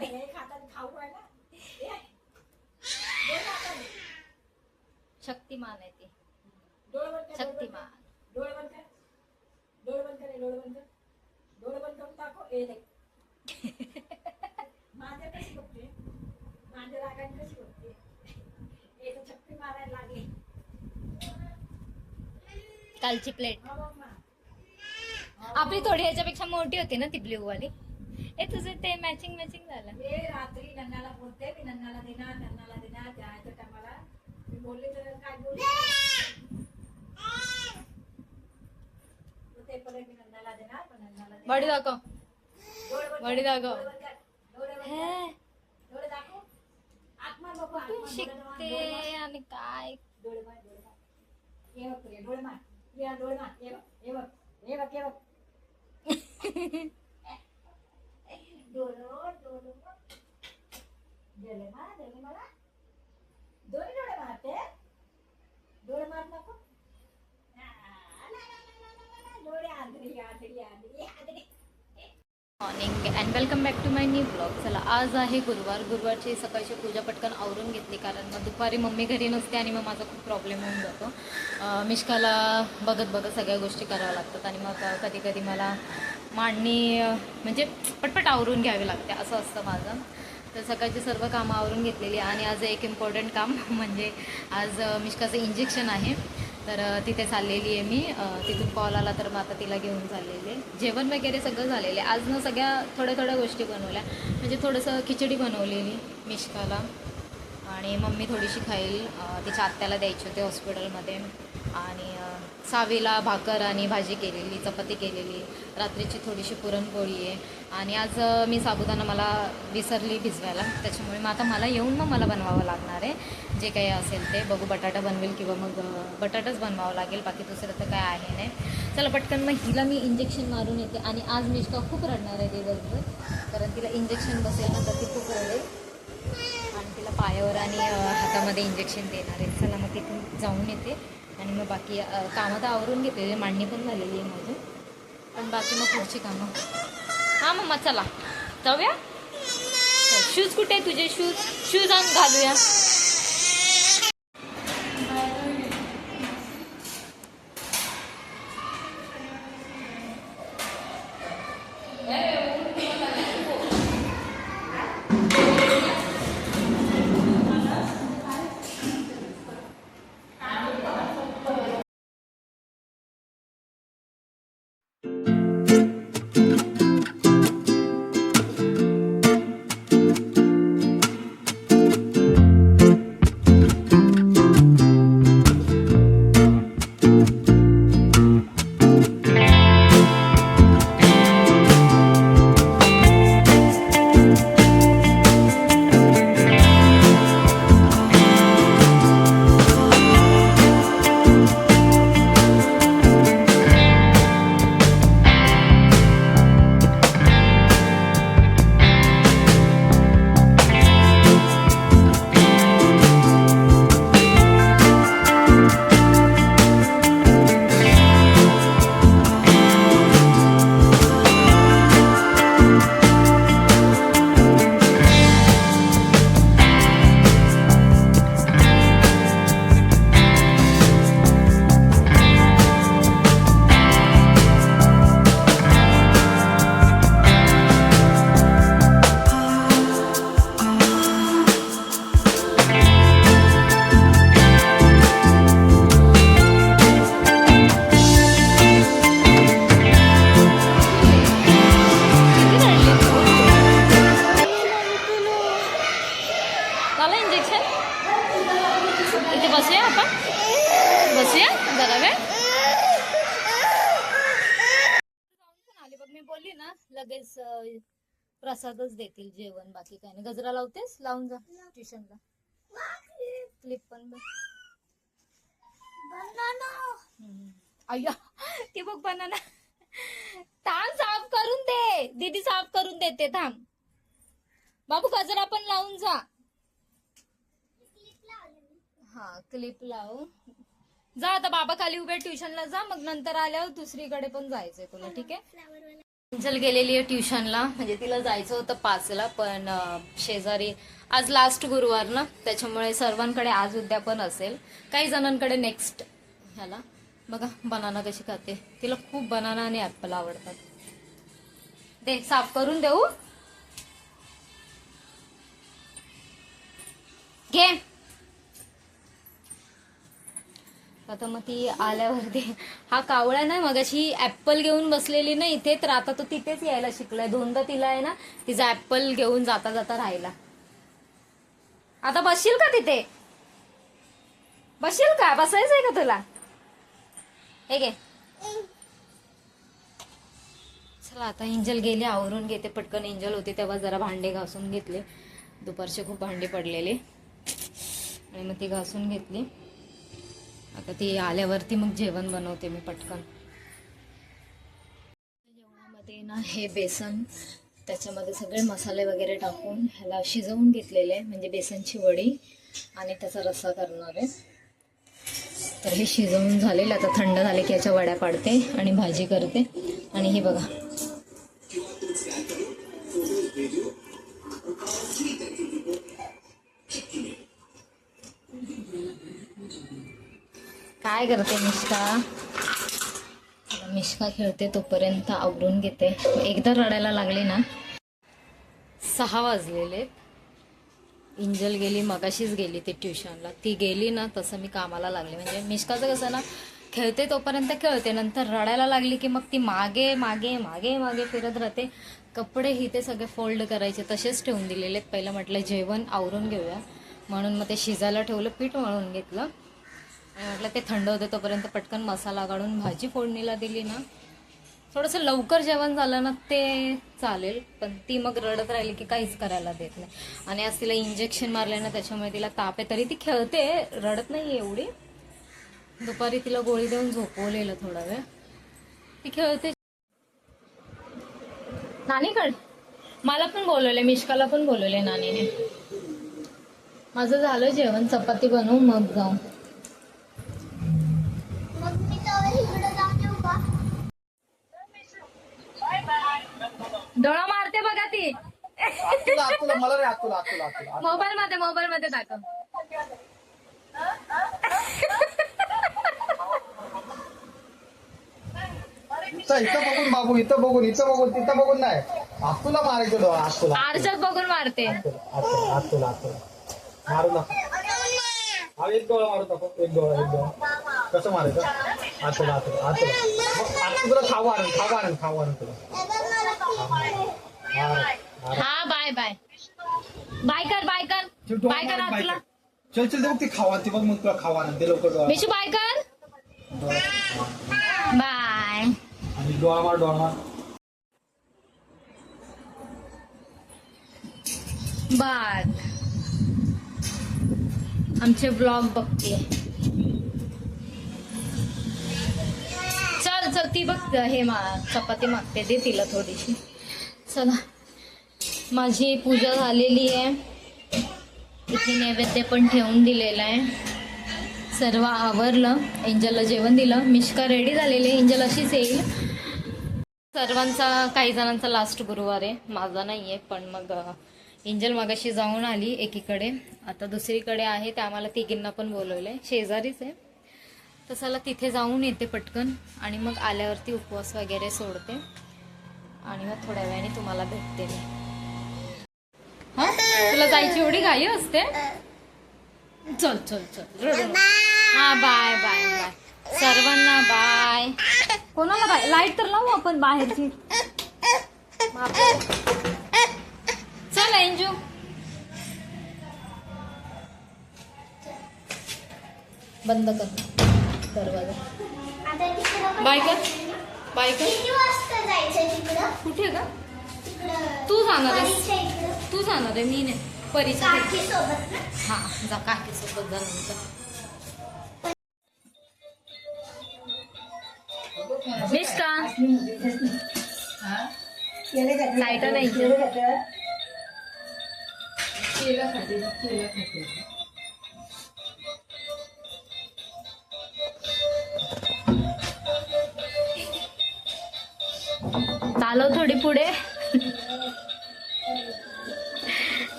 खाऊ आहे ना. शक्तिमान आहे ती डोळे बंद कर, डोळे बंद कर. शक्तिमान डोळे बंद कर डोळे बंद कर डोळे बंद कर डोळे बंद करून दाखव ए देख माझ्या कशी बघते माझ्या रागाने कशी बघते ए तर छप्पी मारायला लागली कालची प्लेट हा बघ ना. हा आपली थोडी ह्याच्यापेक्षा मोठी होती ना ती ब्ल्यू वाली. ए तुझं ते मॅचिंग मॅचिंग झालं. मी रात्री नन्नाला बोलते मी नन्नाला देणार नन्नाला देणार. जायच्या टायमाला मी बोलले तर काय बोलले? ते परत मी नन्नाला देणार पण नन्नाला देणार. बॉडी दाखव. डोळे बंद बॉडी कर, दाखव. डोळे बंद कर, डोळे बंद कर. हे, डोळे दाखव. आत्मा बघू तू आत्मा, डोळे मार, शिकते डोळे मार. आणि काय? डोळे मार डोळे मार. ये बघ प्रिया, डोळे मार. प्रिया, डोळे मार. ये बघ हे बघ हे बघ हे बघ. डोळं डोळं डोळे मार डोळे मारा दोन्ही डोळे मारते डोळे मार नको डोळे आंधळी आंधळी आंधळी आंधळी morning and welcome back to my new blog चला आज आहे गुरुवार. गुरुवारची सकाळची पूजा पटकन आवरून घेतली कारण मग दुपारी मम्मी घरी नसते आणि मग माझा खूप प्रॉब्लेम होऊन जातो. मिश्काला मिष्काला बघत बघत सगळ्या गोष्टी कराव्या लागतात आणि मग कधी कधी मला मांडणी म्हणजे पटपट आवरून घ्यावी लागते असं असतं माझं. तर सकाळची सर्व कामं आवरून घेतलेली आणि आज एक इम्पॉर्टंट काम म्हणजे आज मिश्काचं मिष्काचं इंजेक्शन आहे. तर तिथे चाललेली आहे मी. तिथून कॉल आला तर मग आता तिला घेऊन चाललेली आहे. जेवण वगैरे सगळं झालेलं आहे. आज ना सगळ्या थोड्या थोड्या गोष्टी बनवल्या. म्हणजे थोडंसं खिचडी बनवलेली मिष्काला आणि मम्मी थोडीशी खाईल. तिच्या आत्याला द्यायची होती हॉस्पिटलमध्ये. आणि सावेला भाकर आणि भाजी केलेली चपाती केलेली रात्रीची थोडीशी पुरणपोळी आहे. आणि आज मी साबुदाणा मला विसरली भिजवायला. त्याच्यामुळे मग आता मला येऊन मग मला बनवावं लागणार आहे. जे काही असेल ते बघू बटाटा बनवेल किंवा मग बटाटाच बनवावं लागेल. बाकी दुसरं तर काय आहे नाही. चला पटकन मग हिला मी इंजेक्शन मारून येते. आणि आज मिष्का खूप रडणार आहे दिवसभर. कारण तिला इंजेक्शन बसेल ना तर ती खूप रडेल. आणि तिला पायावर आणि हातामध्ये इंजेक्शन देणार आहे. चला मग तिथून जाऊन येते. आणि मग बाकी कामं तर आवरून घेतलेली मांडणी पण झालेली आहे माझी. पण बाकी मग पुढची कामं. हां मम्मा चला. जाऊया? शूज कुठे आहे तुझे शूज शूज आण घालूया. झालं देतील जेवण बाकी काही नाही. गजरा लावतेस? लावून जा. ट्युशनला. क्लिप पण. अय्या ती बघ बनाना थांब साफ करून दे. दीदी साफ करून देते थांब. बाबू गजरा पण लावून जा. हा क्लिप लाव जा आता बाबा खाली उभे ट्युशनला जा. मग नंतर आल्यावर दुसरीकडे पण जायचंय तुला ठीक आहे? अंजल गेलेली आहे ट्युशनला म्हणजे तिला जायचं होतं पाचला पण शेजारी आज लास्ट गुरुवार ना त्याच्यामुळे सर्वांकडे आज उद्या पण असेल. काही जणांकडे नेक्स्ट ह्याला. बघा बनाना कशी खाते. तिला खूप बनाना आणि ॲपल आवडतात. दे साफ करून देऊ. घे. आता मग ती आल्यावरती. हा कावळा ना मगाशी ऍपल घेऊन बसलेली ना इथे तर आता तो तिथेच यायला शिकलाय. दोनदा तिला आहे ना तिचा ऍपल घेऊन जाता जाता राहिला. आता बसशील का तिथे? बसशील का? बसायचंय का तुला? हे घे. चला आता एंजल गेली आवरून घेते. पटकन एंजल होते तेव्हा जरा भांडे घासून घेतले. दुपारचे खूप भांडे पडलेले. आणि मग ती घासून घेतली. आता ती आल्यावरती मग जेवण बनवते मी पटकन. जेवणामध्ये ना हे बेसन त्याच्यामध्ये सगळे मसाले वगैरे टाकून ह्याला शिजवून घेतलेले म्हणजे बेसनची वडी आणि त्याचा रस्सा करणार आहे. तर हे शिजवून झालेलं आता थंड झाले की याच्या वड्या पाडते आणि भाजी करते. आणि हे बघा काय करते मिष्का मिश्का खेळते तोपर्यंत आवरून घेते. एकदा रडायला लागली ना? सहा वाजलेले. इंजल गेली मगाशीच गेली ती ट्युशनला. ती गेली ना तसं मी कामाला लागले. म्हणजे मिश्काचं कसं ना खेळते तोपर्यंत खेळते. नंतर रडायला लागली की मग ती मागे मागे मागे मागे फिरत राहते. कपडे ही ते सगळे फोल्ड करायचे तसेच ठेवून दिलेले आहेत. पहिलं म्हटलं जेवण आवरून घेऊया. म्हणून मग ते शिजायला ठेवलं पीठ मळून घेतलं. आणि म्हटलं ते थंड होते तोपर्यंत पटकन मसाला काढून भाजी फोडणीला दिली ना. थोडंसं लवकर जेवण झालं ना ते चालेल पण ती मग रडत राहिली की काहीच करायला देत नाही. आणि आज तिला इंजेक्शन मारले ना त्याच्यामुळे तिला ताप आहे तरी ती खेळते रडत नाही एवढी. दुपारी तिला गोळी देऊन झोपवलेलं थोडा वेळ. ती खेळते. नानीकड? मला पण बोलवले मिश्काला पण बोलवले नानीने. माझं झालं जेवण चपाती बनवू मग जाऊ मग मी तेव्हा इकडे जाऊन येऊ का डोळा मारते बघा ती. मला रे मोबाईल मध्ये मोबाईल मध्ये टाका. इथं इथं बघून बाबू इथं बघून इथं बघून तिथं बघून नाही. तुला मारायचं डोळा आज तुला आरशात बघून मारते. तुला तुला तुला मारू नका. हा एक डोळा मारू नको एक डोळा एक डोळा. कसं मारायचं? आज तुला आज तुला आज तुला आज तुला खाऊ आणून खाऊ आणून खाऊ आणून तुला. हा, बाय बाय. बाय कर बाय कर. बाय कर आतला. चल चल बघ ते खावा ते बघ मग तुला आणून ते लवकर डोळा मिशू बाय कर. बाय. आणि डोळा मार डोळा मार बाय. आमचे ब्लॉग बघते चल चल ती बघ हे मा चपाती मागते दे तिला थोडीशी. चला. माझी पूजा झालेली आहे. इथे नैवेद्य पण ठेवून दिलेलं आहे. सर्व आवरलं. एंजलला जेवण दिलं. मिष्का रेडी झालेली आहे. एंजल अशीच येईल. सर्वांचा काही जणांचा लास्ट गुरुवार आहे. माझा नाही आहे पण मग एंजल मगाशी जाऊन आली एकीकडे. आता दुसरीकडे आहे त्या आम्हाला तिघींना पण बोलवलं आहे शेजारीच आहे. तर चला तिथे जाऊन येते पटकन आणि मग आल्यावरती उपवास वगैरे सोडते. आणि मग थोड्या वेळाने तुम्हाला भेटते मी. तुला जायची एवढी घाई असते? चल चल चल. हा बाय बाय बाय. सर्वांना बाय. कोणाला बाय? लाइट तर लावू आपण बाहेरची. चल एंजू. बंद कर. दरवाजा. आता तिकडं बाय कर. बाय कर. कुठे का? तू जाणार इकडं. तू जाणार आहे मी नाही. ना? हा जा काकी सोबत जा. नंतर मिष्का लाइट नाही चालव थोडी पुढे कोण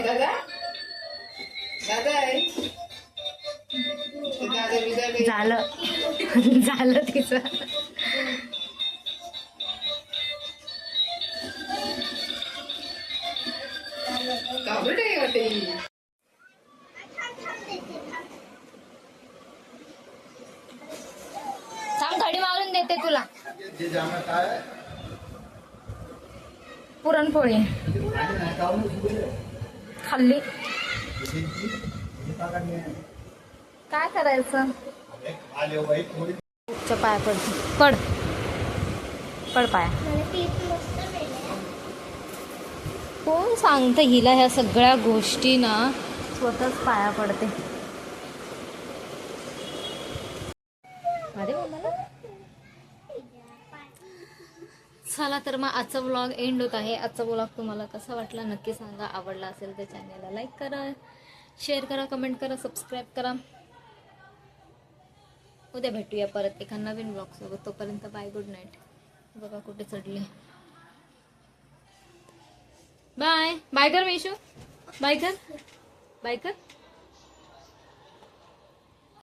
दादा? बिदा काही- झालं. झालं तिचं. वाटते ही. थांब थोडी मारून देते तुला पुरणपोळी. खाल्ली. काय करायचं? च्या पाया पडते. पड. पड पाया. कोण सांगतं हिला ह्या सगळ्या गोष्टी ना स्वतःच पाया पडते अरे मला चला तर मग आजचा ब्लॉग एंड होत आहे. आजचा ब्लॉग तुम्हाला कसा वाटला नक्की सांगा. आवडला असेल तर चॅनलला लाईक करा. शेअर करा कमेंट करा सबस्क्राईब करा. उद्या भेटूया परत एका नवीन ब्लॉगसोबत तोपर्यंत बाय गुड नाईट बघा कुठे चढले. बाय बाय कर मेशू. बाय कर. बाय कर.